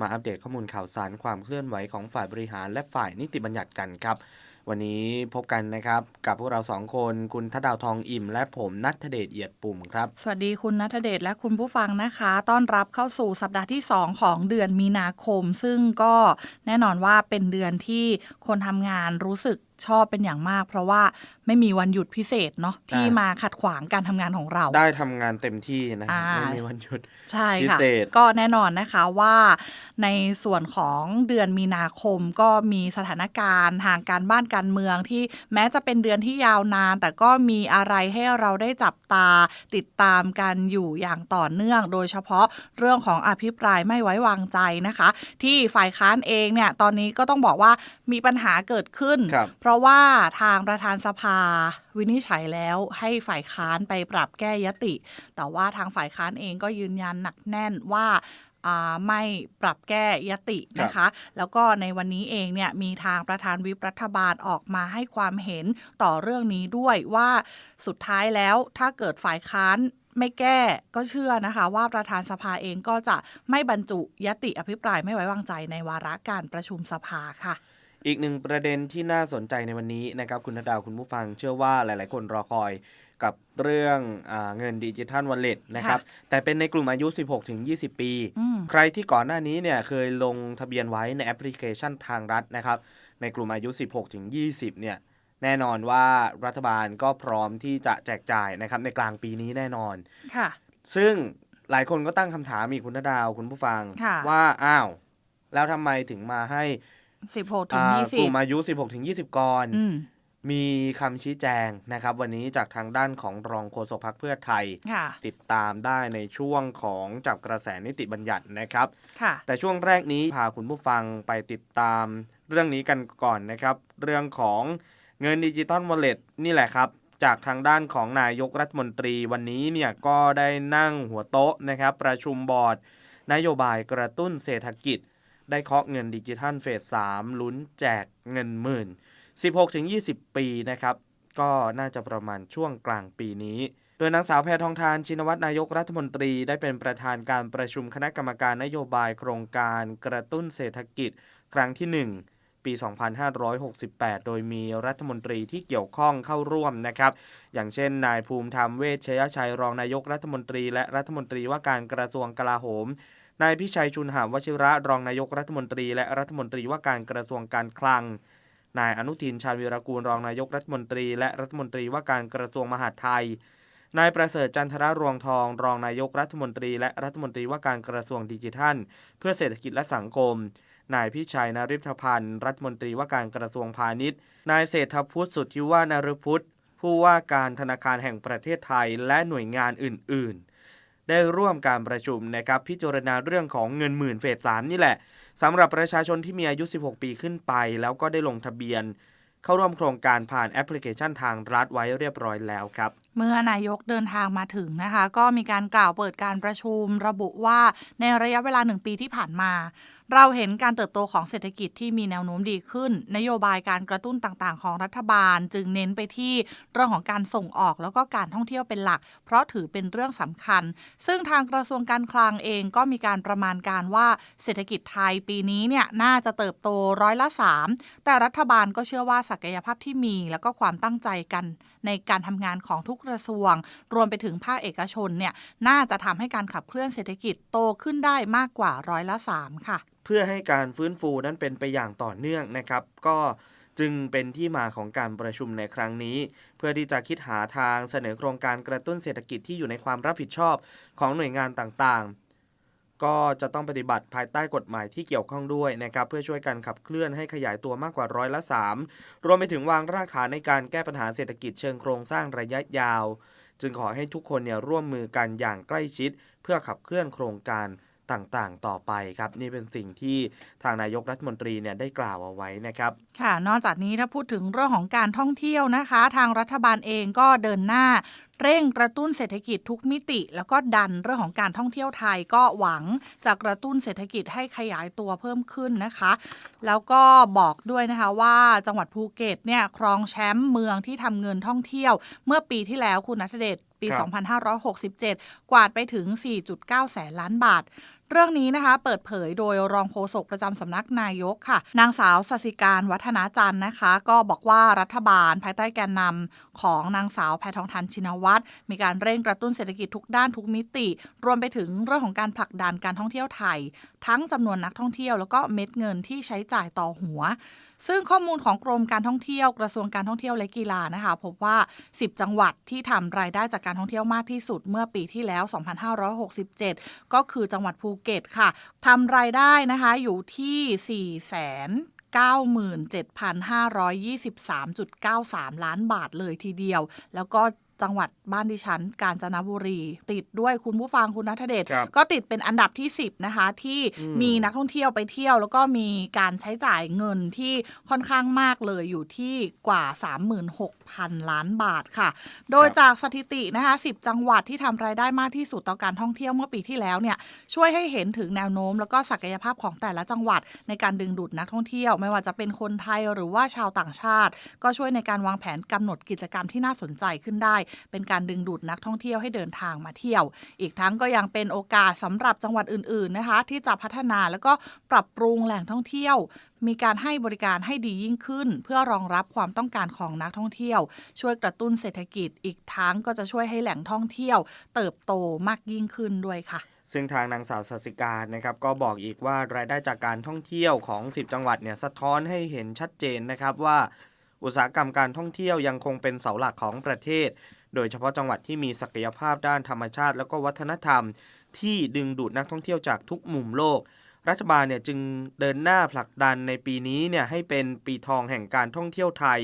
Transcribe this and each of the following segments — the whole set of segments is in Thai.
มาอัปเดตข้อมูลข่าวสารความเคลื่อนไหวของฝ่ายบริหารและฝ่ายนิติบัญญัติกันครับ วันนี้พบกันนะครับ กับพวกเราสองคนคุณทดาวทองอิ่ม และผมนัทเดชเอียดปุ่มครับ สวัสดีคุณนัทเดชและคุณผู้ฟังนะคะ ต้อนรับเข้าสู่สัปดาห์ที่ 2 ของเดือนมีนาคม ซึ่งก็แน่นอนว่าเป็นเดือนที่คนทำงานรู้สึกชอบเป็นอย่างมาก เพราะว่าไม่มีวันหยุดพิเศษเนาะที่มาขัดขวางการทำงานของเรา ได้ทำงานเต็มที่นะอ่าไม่มีวันหยุดใช่พิค่ะเศษก็แน่นอนนะคะว่าในส่วนของเดือนมีนาคมก็มีสถานการณ์ทางการบ้านการเมืองที่แม้จะเป็นเดือนที่ยาวนาน แต่ก็มีอะไรให้เราได้จับตาติดตามกันอยู่อย่างต่อเนื่อง โดยเฉพาะเรื่องของอภิปรายไม่ไว้วางใจนะคะ ที่ฝ่ายค้านเองเนี่ยตอนนี้ก็ต้องบอกว่ามีปัญหาเกิดขึ้นครับเพราะว่าทางประธานสภาวินิจฉัยแล้วให้ฝ่ายค้านไปปรับแก้ยติ แต่ว่าทางฝ่ายค้านเองก็ยืนยันหนักแน่นว่าอ่าไม่ปรับแก้ยตินะคะ แล้วก็ในวันนี้เองเนี่ยมีทางประธานวิปรัฐบาลออกมาให้ความเห็นต่อเรื่องนี้ด้วยว่าสุดท้ายแล้วถ้าเกิดฝ่ายค้านไม่แก้ก็เชื่อนะคะ ว่าประธานสภาเองก็จะไม่บรรจุยติอภิปรายไม่ไว้วางใจในวาระการประชุมสภาค่ะ อีกหนึ่งประเด็นที่น่าสนใจในวันนี้นะครับคุณธดาวคุณผู้ฟังเชื่อว่าหลาย ๆ คนรอคอยกับเรื่องอาเงินดิจิทัลวอลเล็ตนะครับแต่เป็นในกลุ่มอายุ 16-20 ปีอืมใครที่ก่อนหน้านี้เนี่ยเคยลงทะเบียนไว้ในแอปพลิเคชันทางรัฐนะครับในกลุ่มอายุ 16-20 เนี่ยแน่นอนว่ารัฐบาลก็พร้อมที่จะแจกจ่ายนะครับในกลางปีนี้แน่นอนค่ะ ซึ่งหลายคนก็ตั้งคำถามอีกคุณธดาวคุณผู้ฟังค่ะว่าอ้าวแล้วทำไมถึงมาให้ 16ถึงอ่า20กลุ่มอายุ16-20ก่อนอืมมีคำชี้แจงนะครับ วันนี้จากทางด้านของรองโฆษกพักเพื่อไทยค่ะติดตามได้ในช่วงของจับกระแสนิติบัญญัตินะครับค่ะแต่ช่วงแรกนี้พาคุณผู้ฟังไปติดตามเรื่องนี้กันก่อนนะครับ เรื่องของเงินดิจิตอลวอลเล็ตนี่แหละครับ จากทางด้านของนายกรัฐมนตรีวันนี้เนี่ยก็ได้นั่งหัวโต๊ะนะครับ ประชุมบอร์ด นโยบายกระตุ้นเศรษฐกิจ ได้เคาะเงินดิจิทัลเฟส3ลุ้นแจกเงินหมื่น 16-20 ปีนะครับ ก็น่าจะประมาณช่วงกลางปีนี้ โดยนางสาวแพทองทานชินวัตรนายกรัฐมนตรีได้เป็นประธานการประชุมคณะกรรมการนโยบายโครงการกระตุ้นเศรษฐกิจครั้งที่ 1ปี 2568 โดยมีรัฐมนตรีที่เกี่ยวข้องเข้าร่วมนะครับ อย่างเช่น นายภูมิธรรมเวชชยชัยรองนายกรัฐมนตรี และรัฐมนตรีว่าการกระทรวงกลาโหม นายพิชัยชุนหามวชิระรองนายกรัฐมนตรี และรัฐมนตรีว่าการกระทรวงการคลัง นายอนุทินชาญวีรกูลรองนายกรัฐมนตรี และรัฐมนตรีว่าการกระทรวงมหาดไทย นายประเสริฐจันทรรวงทอง รองนายกรัฐมนตรี และรัฐมนตรีว่าการกระทรวงดิจิทัล เพื่อเศรษฐกิจและสังคม นายพิชัยนริพพันธ์รัฐมนตรีว่าการกระทรวงพาณิชย์ นายเศรษฐพุทธสุทธิวานรพุทธผู้ว่าการธนาคารแห่งประเทศไทยและหน่วยงานอื่น ๆ ได้ร่วมการประชุมนะครับพิจารณาเรื่องของเงินหมื่นเฟสสามนี่แหละสำหรับประชาชนที่มีอายุ 16 ปีขึ้นไป แล้วก็ได้ลงทะเบียน เข้าร่วมโครงการผ่านแอปพลิเคชันทางรัฐไว้เรียบร้อยแล้วครับ เมื่อนายกเดินทางมาถึงนะคะ ก็มีการกล่าวเปิดการประชุมระบุว่าในระยะเวลาหนึ่งปีที่ผ่านมา เราเห็นการเติบโตของเศรษฐกิจที่มีแนวโน้มดีขึ้น นโยบายการกระตุ้นต่างๆ ของรัฐบาล จึงเน้นไปที่เรื่องของการส่งออกแล้วก็การท่องเที่ยวเป็นหลัก เพราะถือเป็นเรื่องสำคัญ ซึ่งทางกระทรวงการคลังเองก็มีการประมาณการว่าเศรษฐกิจไทยปีนี้เนี่ยน่าจะเติบโตร้อยละ 3 แต่รัฐบาลก็เชื่อว่าศักยภาพที่มี แล้วก็ความตั้งใจกันในการทำงานของทุกกระทรวง รวมไปถึงภาคเอกชนเนี่ยน่าจะทำให้การขับเคลื่อนเศรษฐกิจโตขึ้นได้มากกว่าร้อยละ 3 ค่ะ เพื่อให้การฟื้นฟูนั้นเป็นไปอย่างต่อเนื่องนะครับ ก็จึงเป็นที่มาของการประชุมในครั้งนี้ เพื่อที่จะคิดหาทางเสนอโครงการกระตุ้นเศรษฐกิจที่อยู่ในความรับผิดชอบของหน่วยงานต่างๆ ก็จะต้องปฏิบัติภายใต้กฎหมายที่เกี่ยวข้องด้วยนะครับเพื่อช่วยกันขับเคลื่อนให้ขยายตัวมากกว่าร้อยละ 3 รวมไปถึงวางรากฐานในการแก้ปัญหาเศรษฐกิจเชิงโครงสร้างระยะยาว จึงขอให้ทุกคนเนี่ยร่วมมือกันอย่างใกล้ชิด เพื่อขับเคลื่อนโครงการต่างๆ ต่อไปครับ นี่เป็นสิ่งที่ทางนายกรัฐมนตรีเนี่ยได้กล่าวเอาไว้นะครับ ค่ะ นอกจากนี้ถ้าพูดถึงเรื่องของการท่องเที่ยวนะคะ ทางรัฐบาลเองก็เดินหน้า เร่งกระตุ้นเศรษฐกิจทุกมิติ แล้วก็ดันเรื่องของการท่องเที่ยวไทยก็หวังจะกระตุ้นเศรษฐกิจให้ขยายตัวเพิ่มขึ้นนะคะ แล้วก็บอกด้วยนะคะว่าจังหวัดภูเก็ตเนี่ยครองแชมป์เมืองที่ทำเงินท่องเที่ยว เมื่อปีที่แล้วคุณนัทเดชปีครับ2567 กวาดไปถึง 4.9 แสนล้านบาท เรื่องนี้นะคะเปิดเผยโดยรองโฆษกประจำสำนักนายกค่ะ นางสาวสสิการวัฒนาจันทร์นะคะ ก็บอกว่ารัฐบาลภายใต้แกนนำของนางสาวแพทองทานชินวัตรมีการเร่งกระตุ้นเศรษฐกิจทุกด้านทุกมิติ รวมไปถึงเรื่องของการผลักดันการท่องเที่ยวไทย ทั้งจำนวนนักท่องเที่ยวแล้วก็เม็ดเงินที่ใช้จ่ายต่อหัว ซึ่งข้อมูลของกรมการท่องเที่ยวกระทรวงการท่องเที่ยวและกีฬานะคะพบว่า 10 จังหวัดที่ทำรายได้จากการท่องเที่ยวมากที่สุดเมื่อปีที่แล้ว 2567 ก็คือจังหวัดภูเก็ตค่ะทำรายได้นะคะอยู่ที่ 4 0 0 97,523.93 ล้านบาทเลยทีเดียว แล้วก็ จังหวัดบ้านดิฉัน กาญจนบุรี ติดด้วยคุณผู้ฟังคุณนัทเดชครับก็ติดเป็นอันดับที่ 10 นะคะ ที่อืมมีนักท่องเที่ยวไปเที่ยว แล้วก็มีการใช้จ่ายเงินที่ค่อนข้างมากเลยอยู่ที่กว่า 36,000 ล้านบาทค่ะ โดยจากสถิตินะคะ 10 จังหวัดที่ทำรายได้มากที่สุดต่อการท่องเที่ยวเมื่อปีที่แล้วเนี่ยช่วยให้เห็นถึงแนวโน้ม แล้วก็ศักยภาพของแต่ละจังหวัดในการดึงดูดนักท่องเที่ยว ไม่ว่าจะเป็นคนไทยหรือว่าชาวต่างชาติ ก็ช่วยในการวางแผนกำหนดกิจกรรมที่น่าสนใจขึ้นได้เป็นการดึงดูดนักท่องเที่ยวให้เดินทางมาเที่ยว อีกทั้งก็ยังเป็นโอกาสสำหรับจังหวัดอื่นๆนะคะ ที่จะพัฒนาแล้วก็ปรับปรุงแหล่งท่องเที่ยว มีการให้บริการให้ดียิ่งขึ้น เพื่อรองรับความต้องการของนักท่องเที่ยว ช่วยกระตุ้นเศรษฐกิจ อีกทั้งก็จะช่วยให้แหล่งท่องเที่ยว เติบโตมากยิ่งขึ้นด้วยค่ะซึ่งทางนางสาวสสิการนะครับก็บอกอีกว่ารายได้จากการท่องเที่ยวของ 10 จังหวัดเนี่ยสะท้อนให้เห็นชัดเจนนะครับว่า อุตสาหกรรมการท่องเที่ยวยังคงเป็นเสาหลักของประเทศ โดยเฉพาะจังหวัดที่มีศักยภาพด้านธรรมชาติ แล้วก็วัฒนธรรม ที่ดึงดูดนักท่องเที่ยวจากทุกมุมโลก รัฐบาลเนี่ยจึงเดินหน้าผลักดันในปีนี้เนี่ยให้เป็นปีทองแห่งการท่องเที่ยวไทย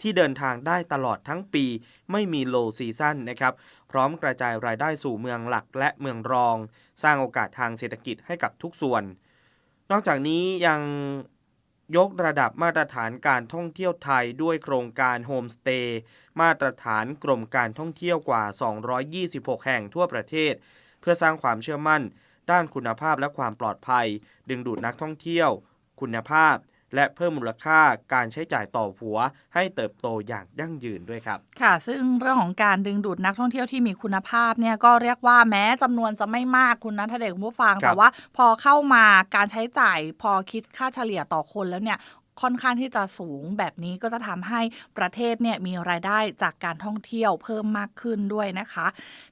ที่เดินทางได้ตลอดทั้งปีไม่มีโลซีซั่นนะครับพร้อมกระจายรายได้สู่เมืองหลักและเมืองรอง สร้างโอกาสทางเศรษฐกิจให้กับทุกส่วน นอกจากนี้ยัง ยกระดับมาตรฐานการท่องเที่ยวไทยด้วยโครงการโฮมสเตย์มาตรฐานกรมการท่องเที่ยวกว่า 226 แห่งทั่วประเทศ เพื่อสร้างความเชื่อมั่น ด้านคุณภาพและความปลอดภัย ดึงดูดนักท่องเที่ยว คุณภาพ และเพิ่มมูลค่าการใช้จ่ายต่อหัว ให้เติบโตอย่างยั่งยืนด้วยครับ ค่ะ ซึ่งเรื่องของการดึงดูดนักท่องเที่ยวที่มีคุณภาพเนี่ยก็เรียกว่าแม้จำนวนจะไม่มากคุณนัทเดชคุณผู้ฟังครับแต่ว่าพอเข้ามาการใช้จ่ายพอคิดค่าเฉลี่ยต่อคนแล้วเนี่ย ค่อนข้างที่จะสูงแบบนี้ก็จะทำให้ประเทศเนี่ยมีรายได้จากการท่องเที่ยวเพิ่มมากขึ้นด้วยนะคะ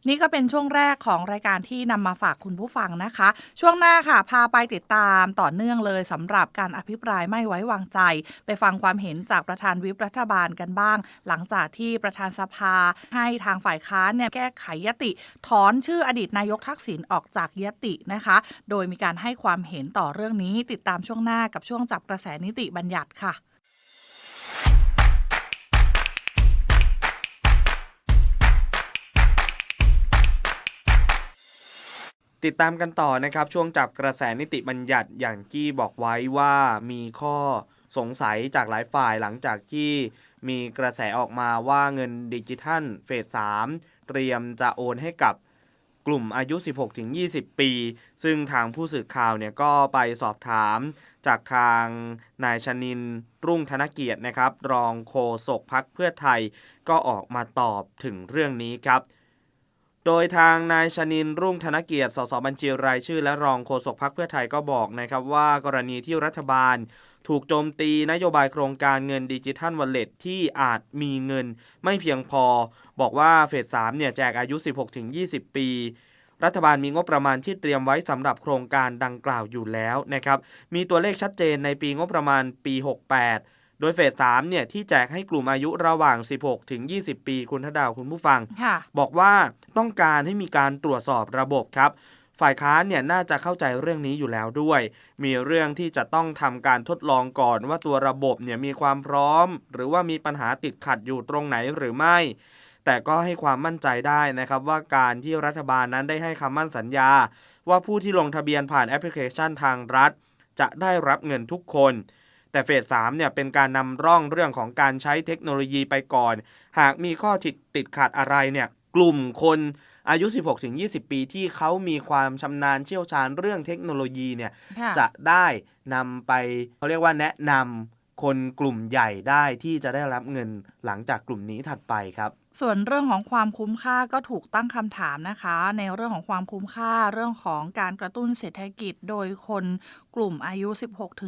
นี่ก็เป็นช่วงแรกของรายการที่นำมาฝากคุณผู้ฟังนะคะ ช่วงหน้าค่ะพาไปติดตามต่อเนื่องเลยสำหรับการอภิปรายไม่ไว้วางใจ ไปฟังความเห็นจากประธานวิปรัฐบาลกันบ้าง หลังจากที่ประธานสภาให้ทางฝ่ายค้านเนี่ยแก้ไขยติ ถอนชื่ออดีตนายกทักษิณออกจากยตินะคะ โดยมีการให้ความเห็นต่อเรื่องนี้ติดตามช่วงหน้ากับช่วงจับกระแสนิติบัญญัติค่ะติดตามกันต่อนะครับ ช่วงจับกระแสนิติบัญญัติอย่างที่บอกไว้ว่ามีข้อสงสัยจากหลายฝ่ายหลังจากที่มีกระแสออกมาว่าเงินดิจิทัลเฟส3เตรียมจะโอนให้กับ กลุ่มอายุ 16-20 ปี ซึ่งทางผู้สื่อข่าวเนี่ยก็ไปสอบถามจากทางนายชนินรุ่งธนเกียรตินะครับ รองโฆษกพักเพื่อไทยก็ออกมาตอบถึงเรื่องนี้ครับโดยทางนายชนินรุ่งธนเกียรติ สสบัญชีรายชื่อและรองโฆษกพักเพื่อไทยก็บอกนะครับว่ากรณีที่รัฐบาล ถูกโจมตีนโยบายโครงการเงินดิจิทัลวอลเล็ตที่อาจมีเงินไม่เพียงพอ บอกว่าเฟส3เนี่ยแจกอายุ 16-20 ปี รัฐบาลมีงบประมาณที่เตรียมไว้สำหรับโครงการดังกล่าวอยู่แล้วนะครับมีตัวเลขชัดเจนในปีงบประมาณปี 68โดยเฟส3เนี่ยที่แจกให้กลุ่มอายุระหว่าง 16-20 ปีคุณทดาวคุณผู้ฟังค่ะบอกว่าต้องการให้มีการตรวจสอบระบบครับ ฝ่ายค้านเนี่ยน่าจะเข้าใจเรื่องนี้อยู่แล้วด้วย มีเรื่องที่จะต้องทำการทดลองก่อนว่าตัวระบบเนี่ยมีความพร้อม หรือว่ามีปัญหาติดขัดอยู่ตรงไหนหรือไม่แต่ก็ให้ความมั่นใจได้นะครับว่าการที่รัฐบาลนั้นได้ให้คำมั่นสัญญา ว่าผู้ที่ลงทะเบียนผ่านแอปพลิเคชันทางรัฐ จะได้รับเงินทุกคน แต่เฟส3เนี่ยเป็นการนำร่องเรื่องของการใช้เทคโนโลยีไปก่อน หากมีข้อติดติดขัดอะไรเนี่ยกลุ่มคน อายุ 16-20 ปีที่เขามีความชำนาญเชี่ยวชาญเรื่องเทคโนโลยีเนี่ยค่ะจะได้นำไปเขาเรียกว่าแนะนำคนกลุ่มใหญ่ได้ที่จะได้รับเงิน หลังจากกลุ่มนี้ถัดไปครับ ส่วนเรื่องของความคุ้มค่าก็ถูกตั้งคำถามนะคะ ในเรื่องของความคุ้มค่าเรื่องของการกระตุ้นเศรษฐกิจโดยคนกลุ่มอายุ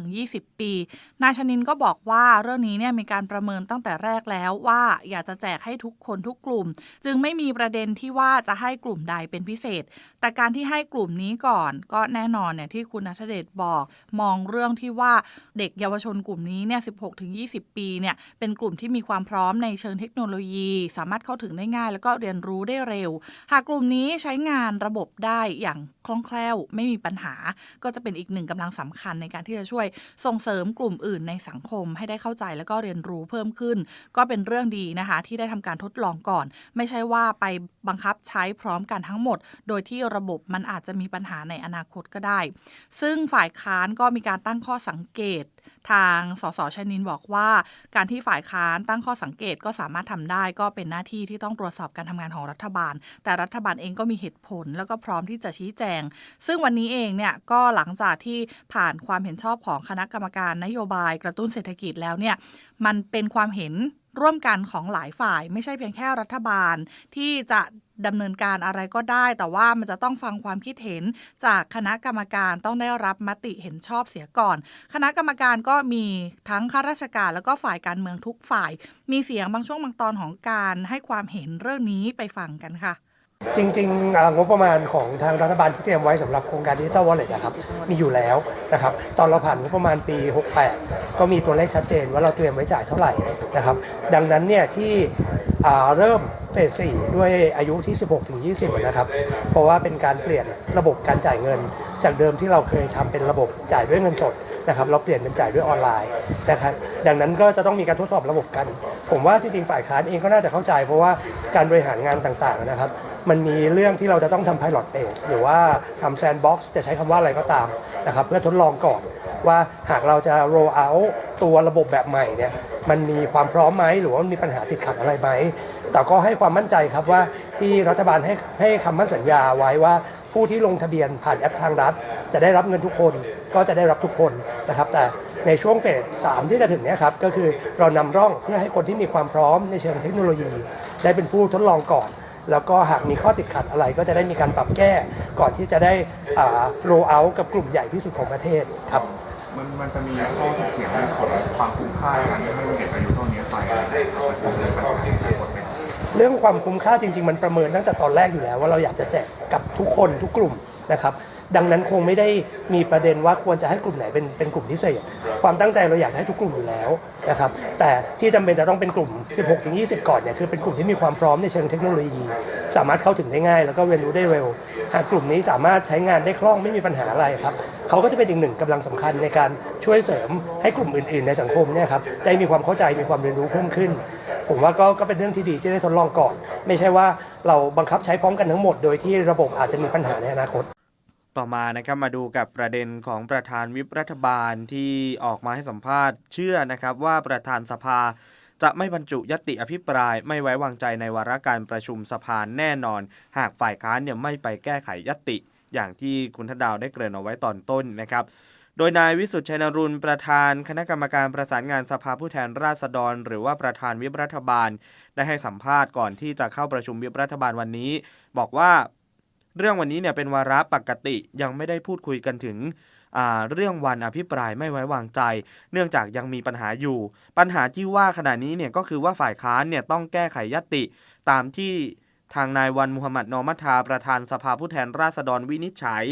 16-20 ปี นายชนินก็บอกว่าเรื่องนี้เนี่ยมีการประเมินตั้งแต่แรกแล้วว่าอยากจะแจกให้ทุกคนทุกกลุ่ม จึงไม่มีประเด็นที่ว่าจะให้กลุ่มใดเป็นพิเศษ แต่การที่ให้กลุ่มนี้ก่อน ก็แน่นอนเนี่ยที่คุณนัทเดชบอก มองเรื่องที่ว่าเด็กเยาวชนกลุ่มนี้เนี่ย 16-20 ปีเนี่ยเป็นกลุ่มที่มีความพร้อมในเชิงเทคโนโลยี สามารถเข้าถึงได้ง่าย แล้วก็เรียนรู้ได้เร็ว หากกลุ่มนี้ใช้งานระบบได้อย่างคล่องแคล่วไม่มีปัญหา ก็จะเป็นอีกหนึ่งกำลังสำคัญในการที่จะช่วยส่งเสริมกลุ่มอื่นในสังคมให้ได้เข้าใจแล้วก็เรียนรู้เพิ่มขึ้น ก็เป็นเรื่องดีนะคะ ที่ได้ทำการทดลองก่อน ไม่ใช่ว่าไปบังคับใช้พร้อมกันทั้งหมด โดยที่ระบบมันอาจจะมีปัญหาในอนาคตก็ได้ ซึ่งฝ่ายค้านก็มีการตั้งข้อสังเกตทางสสชนินบอกว่า การที่ฝ่ายค้านตั้งข้อสังเกตก็สามารถทำได้ ก็เป็นหน้าที่ที่ต้องตรวจสอบการทำงานของรัฐบาล แต่รัฐบาลเองก็มีเหตุผล แล้วก็พร้อมที่จะชี้แจง ซึ่งวันนี้เองเนี่ยก็หลังจากที่ผ่านความเห็นชอบของคณะกรรมการนโยบายกระตุ้นเศรษฐกิจแล้วเนี่ยมันเป็นความเห็น ร่วมกันของหลายฝ่าย ไม่ใช่เพียงแค่รัฐบาลที่จะดำเนินการอะไรก็ได้ แต่ว่ามันจะต้องฟังความคิดเห็นจากคณะกรรมการต้องได้รับมติเห็นชอบเสียก่อน คณะกรรมการก็มีทั้งข้าราชการแล้วก็ฝ่ายการเมืองทุกฝ่าย มีเสียงบางช่วงบางตอนของการให้ความเห็นเรื่องนี้ไปฟังกันค่ะ จริงๆอ่างบประมาณของทางรัฐบาลที่เตรียมไว้สำหรับโครงการดิจิตอลวอลเล็ตนะครับมีอยู่แล้วนะครับตอนเราผ่านงบประมาณปี 68 ก็มีตัวเลขชัดเจนว่าเราเตรียมไว้จ่ายเท่าไหร่นะครับดังนั้นเนี่ยที่อ่าเริ่มเฟสสี่ด้วยอายุที่ 16ถึง20นะครับเพราะว่าเป็นการเปลี่ยนระบบการจ่ายเงิน จากเดิมที่เราเคยทำเป็นระบบจ่ายด้วยเงินสดนะครับเราเปลี่ยนเป็นจ่ายด้วยออนไลน์นะครับดังนั้นก็จะต้องมีการทดสอบระบบกัน ผมว่าจริงๆฝ่ายค้านเองก็น่าจะเข้าใจ เพราะว่าการบริหารงานต่างๆนะครับ มันมีเรื่องที่เราจะต้องทำ pilot phase หรือว่าทำ sandbox จะใช้คำว่าอะไรก็ตามนะครับ เพื่อทดลองก่อนว่าหากเราจะ roll out ตัวระบบแบบใหม่เนี่ยมันมีความพร้อมไหมหรือว่ามีปัญหาติดขัดอะไรไหมแต่ก็ให้ความมั่นใจครับว่าที่รัฐบาลให้ให้คำมั่นสัญญาไว้ว่าผู้ที่ลงทะเบียนผ่านแอปทางรัฐ จะได้รับเงินทุกคนก็จะได้รับทุกคนนะครับ แต่ ในช่วงเฟสสามที่จะถึงเนี้ครับก็คือเรานำร่องเพื่อให้คนที่มีความพร้อมในเชิงเทคโนโลยี ได้เป็นผู้ทดลองก่อน แล้วก็หากมีข้อติดขัดอะไรก็จะได้มีการปรับแก้ก่อนที่จะได้โรเอากับกลุ่มใหญ่ที่สุดของประเทศครับมันมันจะมีข้อถกเถียงเรื่องของความคุ้มค่าการที่ให้เด็กอายุเท่านี้ไปอะไรครับมันจะเป็นปัญหาในกฎหมายเรื่องความคุ้มค่าจริง ๆ มันประเมินตั้งแต่ตอนแรกอยู่แล้ว ว่าเราอยากจะแจกกับทุกคนทุกกลุ่มนะครับ ดังนั้นคงไม่ได้มีประเด็นว่าควรจะให้กลุ่มไหนเป็นเป็นกลุ่มพิเศษ ความตั้งใจเราอยากให้ทุกกลุ่มอยู่แล้วนะครับ แต่ที่จำเป็นจะต้องเป็นกลุ่ม 16-20 ก่อนเนี่ยคือเป็นกลุ่มที่มีความพร้อมในเชิงเทคโนโลยี สามารถเข้าถึงได้ง่าย แล้วก็เรียนรู้ได้เร็ว หากกลุ่มนี้สามารถใช้งานได้คล่องไม่มีปัญหาอะไรครับเขาก็จะเป็นอีกหนึ่งกำลังสำคัญในการช่วยเสริมให้กลุ่มอื่น ๆ ในสังคมเนี่ยครับได้มีความเข้าใจมีความเรียนรู้เพิ่มขึ้น ผมว่าก็ก็เป็นเรื่องที่ดีที่ได้ทดลองก่อน ไม่ใช่ว่าเราบังคับใช้พร้อมกันทั้งหมดโดยที่ระบบอาจจะมีปัญหาในอนาคต ต่อมานะครับมาดูกับประเด็นของประธานวิปรัฐบาลที่ออกมาให้สัมภาษณ์เชื่อนะครับว่าประธานสภาจะไม่บรรจุยติอภิปรายไม่ไว้วางใจในวาระการประชุมสภาแน่นอน หากฝ่ายค้านเนี่ยไม่ไปแก้ไขยติ อย่างที่คุณทดาวได้เกริ่นเอาไว้ตอนต้นนะครับ โดยนายวิสุทธิ์ชัยนรุนประธานคณะกรรมการประสานงานสภาผู้แทนราษฎร หรือว่าประธานวิปรัฐบาล ได้ให้สัมภาษณ์ก่อนที่จะเข้าประชุมวิปรัฐบาลวันนี้ บอกว่า เรื่องวันนี้เนี่ยเป็นวาระปกติยังไม่ได้พูดคุยกันถึงเรื่องวันอภิปรายไม่ไว้วางใจ เนื่องจากยังมีปัญหาอยู่ ปัญหาที่ว่าขณะนี้เนี่ยก็คือว่าฝ่ายค้านเนี่ยต้องแก้ไขยติ ตามที่ทางนายวันมุฮัมหมัดนอมัทาประธานสภาผู้แทนราษฎรวินิจฉัย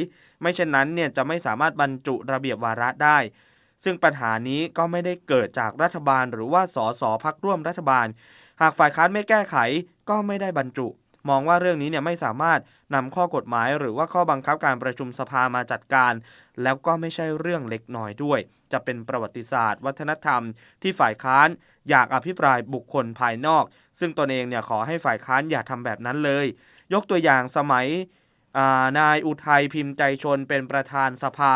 ไม่เช่นนั้นเนี่ยจะไม่สามารถบรรจุระเบียบวาระได้ ซึ่งปัญหานี้ก็ไม่ได้เกิดจากรัฐบาล หรือว่าสสพักร่วมรัฐบาล หากฝ่ายค้านไม่แก้ไขก็ไม่ได้บรรจุ มองว่าเรื่องนี้เนี่ยไม่สามารถนำข้อกฎหมาย หรือว่าข้อบังคับการประชุมสภามาจัดการ แล้วก็ไม่ใช่เรื่องเล็กน้อยด้วย จะเป็นประวัติศาสตร์ วัฒนธรรม ที่ฝ่ายค้าน อยากอภิปรายบุคคลภายนอก ซึ่งตนเองเนี่ยขอให้ฝ่ายค้านอย่าทำแบบนั้นเลย ยกตัวอย่างสมัยานายอุทัยพิมพ์ใจชนเป็นประธานสภา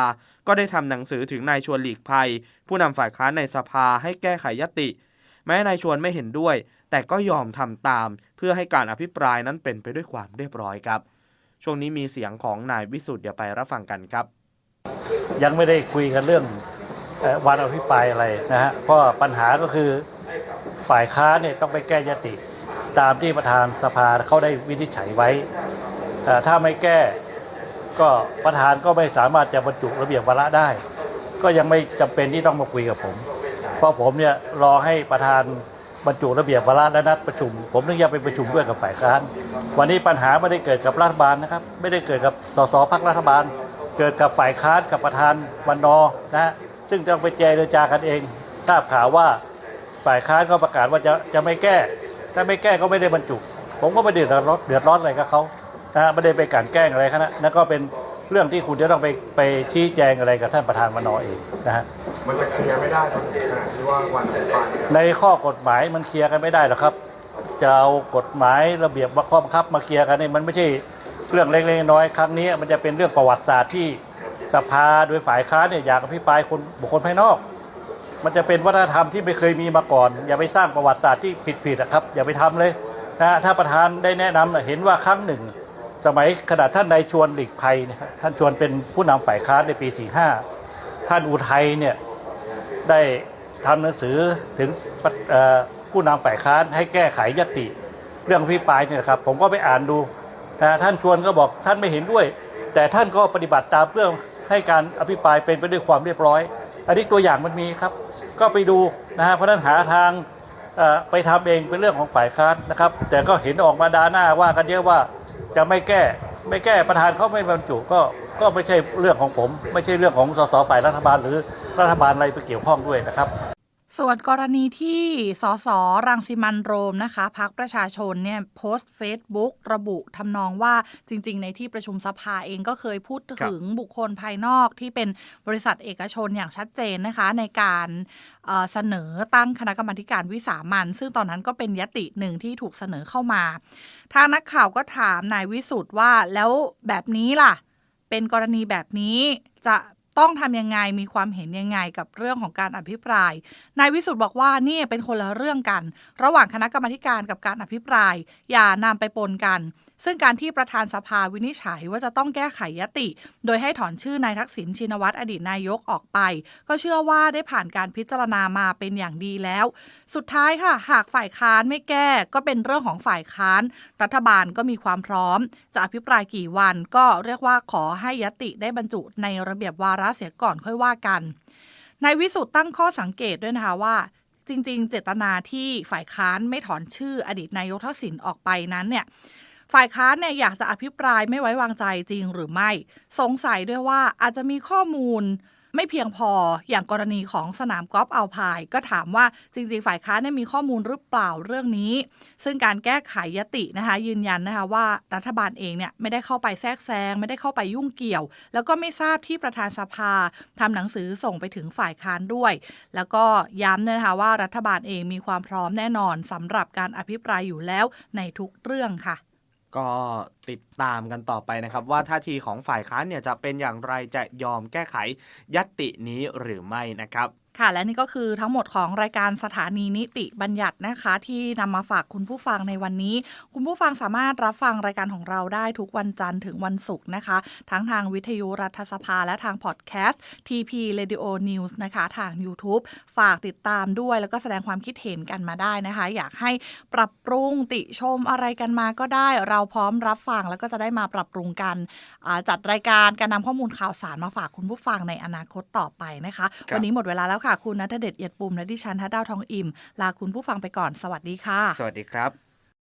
ก็ได้ทำหนังสือถึงนายชวนหลีกภัย ผู้นำฝ่ายค้านในสภาให้แก้ไขยติ แม้นายชวนไม่เห็นด้วย แต่ก็ยอมทำตามเพื่อให้การอภิปรายนั้นเป็นไปด้วยความเรียบร้อยครับ ช่วงนี้มีเสียงของนายวิสุทธ์เดี๋ยวไปรับฟังกันครับ ยังไม่ได้คุยกันเรื่องวันอภิปรายอะไรนะฮะเพราะปัญหาก็คือฝ่ายค้าเนี่ยต้องไปแก้ยติ ตามที่ประธานสภาเขาได้วินิจฉัยไว้เอ่ถ้าไม่แก้ก็ประธานก็ไม่สามารถจะบรรจุระเบียบวาระได้ ก็ยังไม่จำเป็นที่ต้องมาคุยกับผม เพราะผมเนี่ยรอให้ประธาน บรรจุระเบียบวาระและนัดประชุม ผมถึงจะไปประชุมด้วยกับฝ่ายค้าน วันนี้ปัญหาไม่ได้เกิดกับรัฐบาลนะครับ ไม่ได้เกิดกับสสพักรัฐบาล เกิดกับฝ่ายค้านกับประธานวันนอนะฮะซึ่งต้องไปเจรจากันเอง ทราบข่าวว่าฝ่ายค้านก็ประกาศว่าจะจะไม่แก้ ถ้าไม่แก้ก็ไม่ได้บรรจุ ผมก็ไม่เดือดร้อนเดือดร้อนอะไรกับเขา นะฮะไม่ได้ไปกลั่นแกล้งอะไรขนาดนั่นก็เป็นเรื่องที่คุณจะต้องไปไปชี้แจงอะไรกับท่านประธานวันนอเองนะฮะมันจะเคลียร์ไม่ได้ตอนขนาดที่ว่าวันอภิปรายเนี่ยในข้อกฎหมายมันเคลียร์กันไม่ได้หรอกครับจะเอากฎหมายระเบียบมาข้อบังคับมาเคลียร์กันนี่มันไม่ใช่เรื่องเล็กๆน้อยๆครั้งนี้ มันจะเป็นเรื่องประวัติศาสตร์ที่สภาโดยฝ่ายค้านเนี่ยอยากอภิปรายคนบุคคลภายนอก มันจะเป็นวัฒนธรรมที่ไม่เคยมีมาก่อน อย่าไปสร้างประวัติศาสตร์ที่ผิดๆนะครับ อย่าไปทำเลยนะฮะถ้าประธานได้แนะนำน่ะเห็นว่าครั้งหนึ่ง สมัยขนาดท่านนายชวนหลีกภัยนะครับท่านชวนเป็นผู้นำฝ่ายค้านในปี 45 ท่านอุทัยเนี่ยได้ทำหนังสือถึงผู้นำฝ่ายค้านให้แก้ไขยติเรื่องพิปรายเนี่ยครับ ผมก็ไปอ่านดูนะท่านชวนก็บอกท่านไม่เห็นด้วย แต่ท่านก็ปฏิบัติตามเพื่อให้การอภิปรายเป็นไปด้วยความเรียบร้อย อันนี้ตัวอย่างมันมีครับ ก็ไปดูนะฮะเพราะนั้นหาทางไปทำเองเป็นเรื่องของฝ่ายค้านนะครับ แต่ก็เห็นออกมาดาหน้าว่ากันเยอะว่า จะไม่แก้ไม่แก้ประธานเขาไม่บรรจุก็ก็ไม่ใช่เรื่องของผม ไม่ใช่เรื่องของสสฝ่ายรัฐบาลหรือรัฐบาลอะไรไปเกี่ยวข้องด้วยนะครับ ส่วนกรณีที่สสรังสิมันโรมนะคะพักประชาชนเนี่ยโพสต์เฟซบุ๊กระบุทำนองว่าจริง ๆ ในที่ประชุมสภาเองก็เคยพูดถึงบุคคลภายนอกที่เป็นบริษัทเอกชนอย่างชัดเจนนะคะ ในการเสนอตั้งคณะกรรมการวิสามันซึ่งตอนนั้นก็เป็นยติหนึ่งที่ถูกเสนอเข้ามา ทางนักข่าวก็ถามนายวิสุทธ์ว่าแล้วแบบนี้ล่ะ เป็นกรณีแบบนี้จะ ต้องทำยังไงมีความเห็นยังไงกับเรื่องของการอภิปราย นายวิสุทธ์บอกว่านี่เป็นคนละเรื่องกัน ระหว่างคณะกรรมการกับการอภิปราย อย่านำไปปนกัน ซึ่งการที่ประธานสภาวินิจฉัยว่าจะต้องแก้ไขยติ โดยให้ถอนชื่อนายทักษิณชินวัตรอดีตนายกออกไป ก็เชื่อว่าได้ผ่านการพิจารณามาเป็นอย่างดีแล้ว สุดท้ายค่ะ หากฝ่ายค้านไม่แก้ก็เป็นเรื่องของฝ่ายค้าน รัฐบาลก็มีความพร้อม จะอภิปรายกี่วันก็เรียกว่าขอให้ยติได้บรรจุในระเบียบวาระเสียก่อนค่อยว่ากันนายวิสุทธ์ตั้งข้อสังเกตด้วยนะคะว่าจริง ๆ เจตนาที่ฝ่ายค้านไม่ถอนชื่ออดีตนายกทักษิณออกไปนั้นเนี่ย ฝ่ายค้านเนี่ยอยากจะอภิปรายไม่ไว้วางใจจริงหรือไม่ สงสัยด้วยว่าอาจจะมีข้อมูลไม่เพียงพออย่างกรณีของสนามกอล์ฟอัลพายก็ถามว่าจริงๆ ฝ่ายค้านเนี่ยมีข้อมูลหรือเปล่าเรื่องนี้ ซึ่งการแก้ไขยตินะคะยืนยันนะคะว่ารัฐบาลเองเนี่ยไม่ได้เข้าไปแทรกแซงไม่ได้เข้าไปยุ่งเกี่ยว แล้วก็ไม่ทราบที่ประธานสภาทำหนังสือส่งไปถึงฝ่ายค้านด้วย แล้วก็ย้ำนะคะว่ารัฐบาลเองมีความพร้อมแน่นอนสำหรับการอภิปรายอยู่แล้วในทุกเรื่องค่ะ ก็ ติดตามกันต่อไปนะครับ ว่าท่าทีของฝ่ายค้านเนี่ยจะเป็นอย่างไรจะยอมแก้ไขยตตินี้หรือไม่นะครับค่ะและนี่ก็คือทั้งหมดของรายการสถานีนิติบัญญัตินะคะ ที่นำมาฝากคุณผู้ฟังในวันนี้ คุณผู้ฟังสามารถรับฟังรายการของเราได้ทุกวันจันทร์ถึงวันศุกร์นะคะ ทั้งทางวิทยุรัฐสภาและทางพอดแคสต์ TP Radio News นะคะ ทาง YouTube ฝากติดตามด้วย แล้วก็แสดงความคิดเห็นกันมาได้นะคะ อยากให้ปรับปรุงติชมอะไรกันมาก็ได้ เราพร้อมรับฟังแล้วก็จะได้มาปรับปรุงกันอ่าจัดรายการการนำข้อมูลข่าวสารมาฝากคุณผู้ฟังในอนาคตต่อไปนะคะครับวันนี้หมดเวลาแล้วค่ะ คุณนัทเดชเอียดปุ่มและดิฉันทัดดาวทองอิ่ม ลาคุณผู้ฟังไปก่อน สวัสดีค่ะ สวัสดีครับ